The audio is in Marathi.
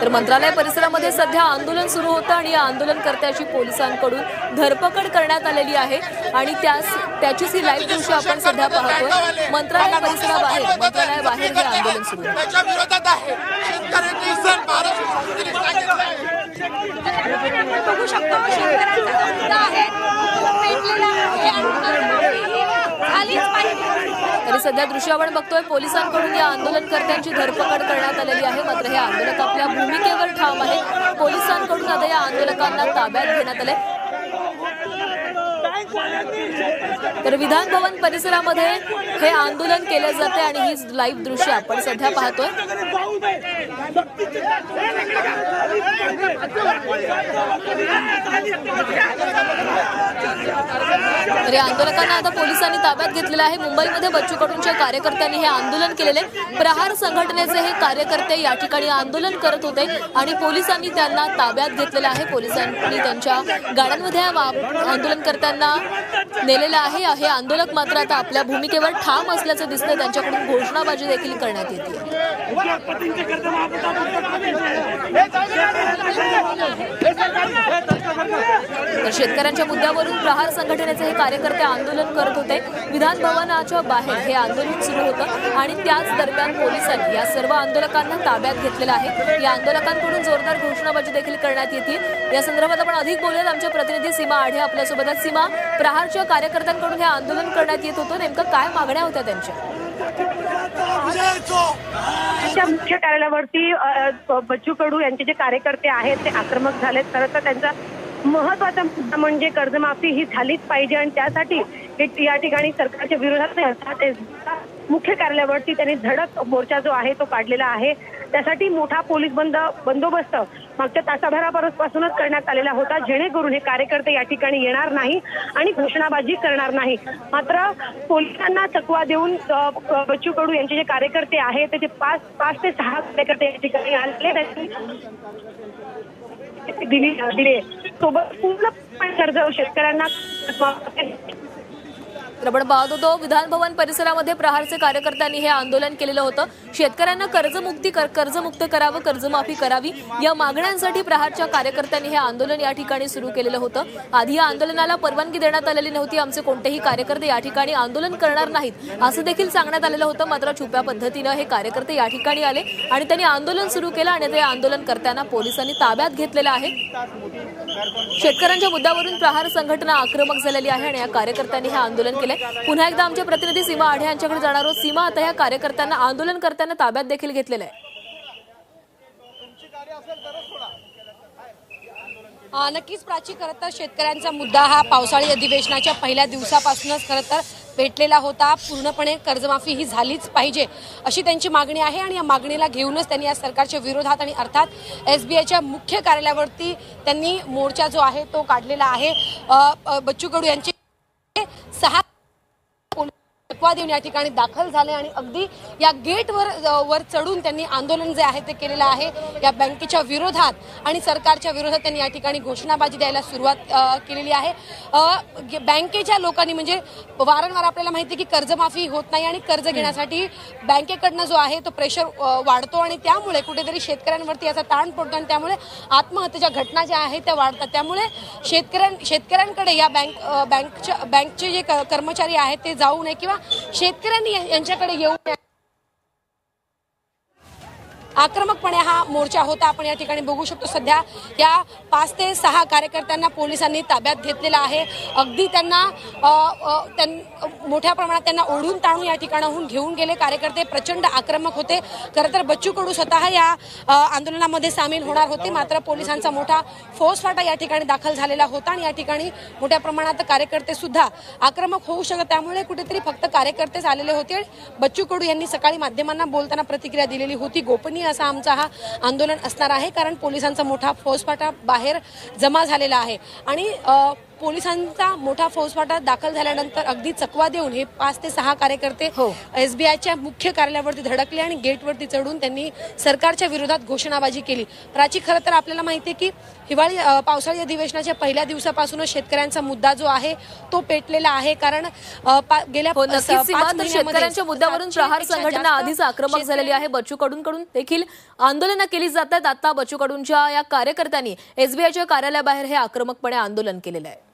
तर मंत्रालय परिसरामध्ये सध्या आंदोलन सुरू होतं आणि या आंदोलनकर्त्याची पोलिसांकडून धरपकड करण्यात आलेली आहे आणि त्यास त्याचीच ही लाईव्ह दृश्य आपण सध्या पाहतोय. मंत्रालय परिसराबाहेर मंत्रालयाबाहेर हे आंदोलन सुरू आहे. बघू शकतो शेतकऱ्यांचा मुद्दा पेटलेला आणि आणि सध्या दृश्य आपण बघतोय पोलिसांकडून या आंदोलनकर्त्यांची धरपकड करण्यात आलेली आहे. मात्र हे आंदोलक आपल्या भूमिकेवर ठाम आहेत. पोलिसांकडून आता या आंदोलकांना ताब्यात घेण्यात आले तर विधान भवन परिसरामध्ये हे आंदोलन केले जाते आणि हीच लाईव्ह दृश्य आपण सध्या पाहतोय. तर या आंदोलकांना आता पोलिसांनी ताब्यात घेतलेलं आहे. मुंबईमध्ये बच्चू कडूंच्या कार्यकर्त्यांनी हे आंदोलन केलेले प्रहार संघटनेचे हे कार्यकर्ते या ठिकाणी आंदोलन करत होते आणि पोलिसांनी त्यांना ताब्यात घेतलेलं आहे. पोलिसांनी त्यांच्या गाड्यांमध्ये या मा- आंदोलनकर्त्यांना नेलेलं आहे. हे आंदोलक मात्र आता आपल्या भूमिकेवर ठाम असल्याचं दिसतंय. त्यांच्याकडून घोषणाबाजी देखील करण्यात येते. तर शेतकऱ्यांच्या मुद्द्यावरून प्रहार संघटनेचे हे कार्यकर्ते आंदोलन करत होते. विधान भवनाच्या बाहेर हे आंदोलन सुरू होतं आणि त्याच दरम्यान पोलिसांनी या सर्व आंदोलकांना ताब्यात घेतलेलं आहे. या आंदोलकांकडून जोरदार घोषणाबाजी देखील करण्यात येतील या संदर्भात आपण अधिक बोलूयात. आमच्या प्रतिनिधी सीमा आढे आपल्यासोबत सीमा प्रहारच्या कार्यकर्त्यांकडून हे आंदोलन करण्यात येत होतं. नेमकं काय मागण्या होत्या त्यांच्या? त्यांच्या मुख्य कार्यालयावरती बच्चू कडू यांचे जे कार्यकर्ते आहेत ते आक्रमक झालेत. खरं तर त्यांचा महत्त्वाचा मुद्दा म्हणजे कर्जमाफी ही झालीच पाहिजे आणि त्यासाठी हे या ठिकाणी सरकारच्या विरोधात अर्थात मुख्य कार्यालयावरती त्यांनी धडक मोर्चा जो आहे तो काढलेला आहे. त्यासाठी मोठा पोलीस बंद बंदोबस्त मागच्या तासाभरापासूनच करण्यात आलेला होता जेणेकरून हे कार्यकर्ते या ठिकाणी येणार नाही आणि घोषणाबाजी करणार नाही. मात्र पोलिसांना चकवा देऊन बच्चू कडू यांचे जे कार्यकर्ते आहेत ते पाच पाच ते सहा कार्यकर्ते या ठिकाणी आले दिली दिले सोबत पूर्णपणे कर्ज शेतकऱ्यांना आपण पाहत होतो विधानभवन परिसरामध्ये प्रहारचे कार्यकर्त्यांनी हे आंदोलन केलेलं होतं. शेतकऱ्यांना कर्जमुक्ती कर- कर्जमुक्त करावं कर्जमाफी करावी या मागण्यांसाठी प्रहारच्या कार्यकर्त्यांनी हे आंदोलन या ठिकाणी सुरू केलेलं होतं. आधी या आंदोलनाला परवानगी देण्यात आलेली नव्हती. आमचे कोणतेही कार्यकर्ते या ठिकाणी आंदोलन करणार नाहीत. असं देखील सांगण्यात आलेलं होतं. मात्र छुप्या पद्धतीनं हे कार्यकर्ते या ठिकाणी आले आणि त्यांनी आंदोलन सुरू केलं आणि ते आंदोलन करताना पोलिसांनी ताब्यात घेतलेलं आहे. शेतकऱ्यांच्या मुद्द्यावरून प्रहार संघटना आक्रमक झालेली आहे आणि या कार्यकर्त्यांनी हे आंदोलन केले. पुन्हा एकदा आमचे प्रतिनिधी सीमा आढे यांच्याकडे जाणार आहोत. सीमा आता या कार्यकर्त्यांना आंदोलनकर्त्यांना ताब्यात देखील घेतलेलं आहे. नक्कीच प्राची खरं तर शेतकऱ्यांचा मुद्दा हा पावसाळी अधिवेशनाच्या पहिल्या दिवसापासूनच खरं तर पेटलेला होता. पूर्णपणे कर्जमाफी ही झालीच पाहिजे अशी त्यांची मागणी आहे आणि या मागणीला घेऊनच त्यांनी या सरकारच्या विरोधात आणि अर्थात एस बी आयच्या मुख्य कार्यालयावरती त्यांनी मोर्चा जो आहे तो काढलेला आहे. बच्चू कडू यांचे सहा चकवा देऊन या ठिकाणी दाखल झाले आणि अगदी या गेटवर वर चढून त्यांनी आंदोलन जे आहे ते केलेलं आहे. या बँकेच्या विरोधात आणि सरकारच्या विरोधात त्यांनी या ठिकाणी घोषणाबाजी द्यायला सुरुवात केलेली आहे. बँकेच्या लोकांनी म्हणजे वारंवार आपल्याला माहिती की कर्जमाफी होत नाही आणि कर्ज घेण्यासाठी बँकेकडनं जो आहे तो प्रेशर वाढतो आणि त्यामुळे कुठेतरी शेतकऱ्यांवरती याचा ताण पडतो आणि त्यामुळे आत्महत्येच्या घटना ज्या आहेत त्या वाढतात. त्यामुळे शेतकऱ्यां शेतकऱ्यांकडे या बँक बँकच्या बँकचे जे क- कर्मचारी आहेत ते जाऊ नये किंवा शेतकऱ्यांनी यांच्याकडे येऊ नये आक्रमकपणे हा मोर्चा होता. आपण या ठिकाणी बघू शकतो सध्या या पाच ते सहा कार्यकर्त्यांना पोलिसांनी ताब्यात घेतलेला आहे. अगदी त्यांना त्यां- मोठ्या प्रमाणात त्यांना ओढून ताणून या ठिकाणाहून घेऊन गेले. कार्यकर्ते प्रचंड आक्रमक होते. खरं तर बच्चू कडू स्वतः या आंदोलनामध्ये सामील होणार होते. मात्र पोलिसांचा मोठा फौजफाटा या ठिकाणी दाखल झालेला होता आणि या ठिकाणी मोठ्या प्रमाणात कार्यकर्ते सुद्धा आक्रमक होऊ शकत. त्यामुळे कुठेतरी फक्त कार्यकर्तेच आलेले होते. बच्चू कडू यांनी सकाळी माध्यमांना बोलताना प्रतिक्रिया दिलेली होती. गोपनीय असा आमचा हा आंदोलन असणार आहे कारण पोलिसांचा मोठा फौजफाटा बाहेर जमा झालेला आहे. आणि पोलिसांचा मोठा फौजफाटा दाखल झाल्यानंतर अगदी चकवा देऊन हे पाच ते सहा कार्यकर्ते हो. एसबीआयच्या मुख्य कार्यालयावरती धडकले आणि गेटवरती चढून त्यांनी सरकारच्या विरोधात घोषणाबाजी केली. प्राची खरं तर आपल्याला माहिती आहे की हिवाळी पावसाळी अधिवेशनाच्या पहिल्या दिवसापासूनच शेतकऱ्यांचा मुद्दा जो आहे तो पेटलेला आहे. कारण गेल्या हो शेतकऱ्यांच्या मुद्द्यावरून प्रहार संघटना आधीच आक्रमक झालेली आहे. बच्चू कडूंकडून देखील आंदोलनं केली जात आहेत आता बच्चू कडूंच्या या कार्यकर्त्यांनी एसबीआयच्या कार्यालयाबाहेर हे आक्रमकपणे आंदोलन केलेलं आहे.